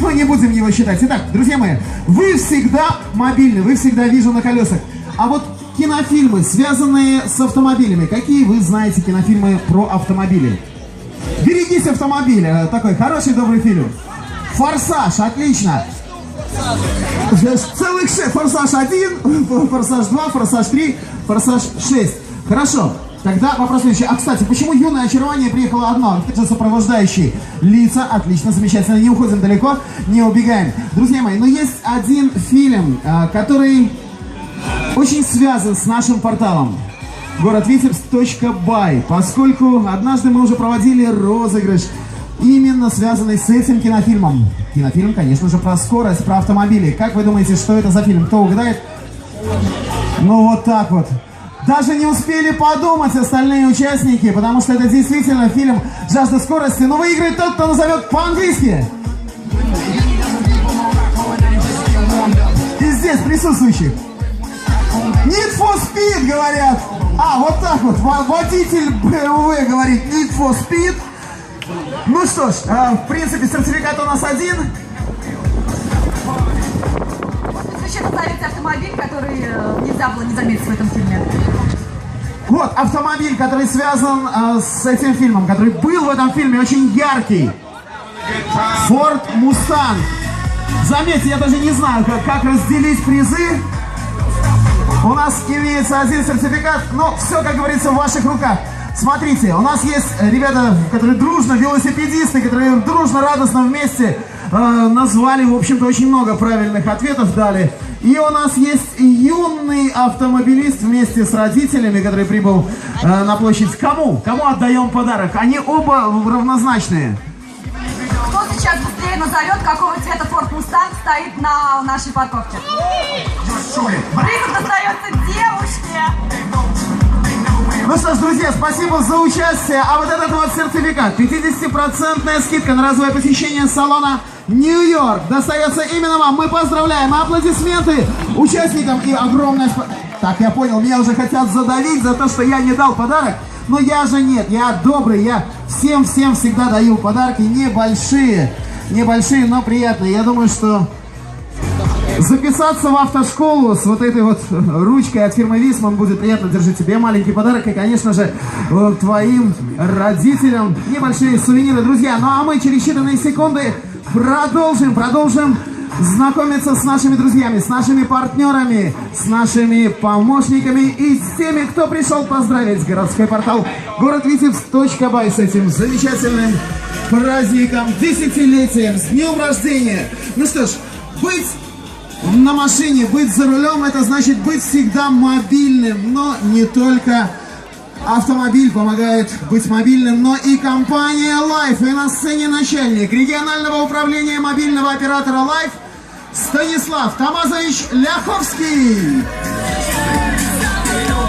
Мы не будем его считать. Итак, друзья мои, вы всегда мобильны, вы всегда вижу на колесах. А вот кинофильмы, связанные с автомобилями. Какие вы знаете кинофильмы про автомобили? «Берегись автомобиля». Такой хороший, добрый фильм. «Форсаж». Отлично. Целых шесть. «Форсаж 1», «Форсаж 2», «Форсаж 3», «Форсаж 6». Хорошо. Тогда вопрос следующий. А, кстати, почему юное очарование приехало одно? Это же сопровождающие лица. Отлично, замечательно. Не уходим далеко, не убегаем. Друзья мои, но есть один фильм, а, который очень связан с нашим порталом. Город Витебск.бай. Поскольку однажды мы уже проводили розыгрыш, именно связанный с этим кинофильмом. Кинофильм, конечно же, про скорость, про автомобили. Как вы думаете, что это за фильм? Кто угадает? Ну вот так вот. Даже не успели подумать остальные участники, потому что это действительно фильм «Жажда скорости». Но выиграет тот, кто назовет по-английски. И здесь присутствующих. Need for Speed, говорят. А, вот так вот. Водитель BMW говорит Need for Speed. Ну что ж, э, в принципе, сертификат у нас один. Назовите автомобиль, который э, нельзя было не заметить в этом фильме. Вот, автомобиль, который связан э, с этим фильмом, который был в этом фильме, очень яркий. Ford Mustang. Заметьте, я даже не знаю, как, как разделить призы. У нас имеется один сертификат, но все, как говорится, в ваших руках. Смотрите, у нас есть ребята, которые дружно, велосипедисты, которые дружно, радостно вместе э, назвали, в общем-то, очень много правильных ответов дали. И у нас есть юный автомобилист вместе с родителями, который прибыл э, на площадь. Кому? Кому отдаем подарок? Они оба равнозначные. Кто сейчас быстрее назовет, какого цвета Ford Mustang стоит на нашей парковке? Приз достается девушке. Ну что ж, друзья, спасибо за участие. А вот этот вот сертификат, 50% скидка на разовое посещение салона Нью-Йорк достается именно вам. Мы поздравляем. Аплодисменты участникам и огромное. Так, я понял, меня уже хотят задавить за то, что я не дал подарок. Но я же нет, я добрый, я всем-всем всегда даю подарки небольшие. Небольшие, но приятные. Я думаю, что записаться в автошколу с вот этой вот ручкой от фирмы Висман будет приятно. Держи тебе маленький подарок и, конечно же, твоим родителям небольшие сувениры, друзья. Ну а мы через считанные секунды продолжим, продолжим знакомиться с нашими друзьями, с нашими партнерами, с нашими помощниками и с теми, кто пришел поздравить городской портал город Витебск.бай с этим замечательным праздником, десятилетием, с днем рождения. Ну что ж, быть на машине, быть за рулем, это значит быть всегда мобильным, но не только автомобиль помогает быть мобильным, но и компания Life. И на сцене начальник регионального управления мобильного оператора Life Станислав Тамазович Ляховский.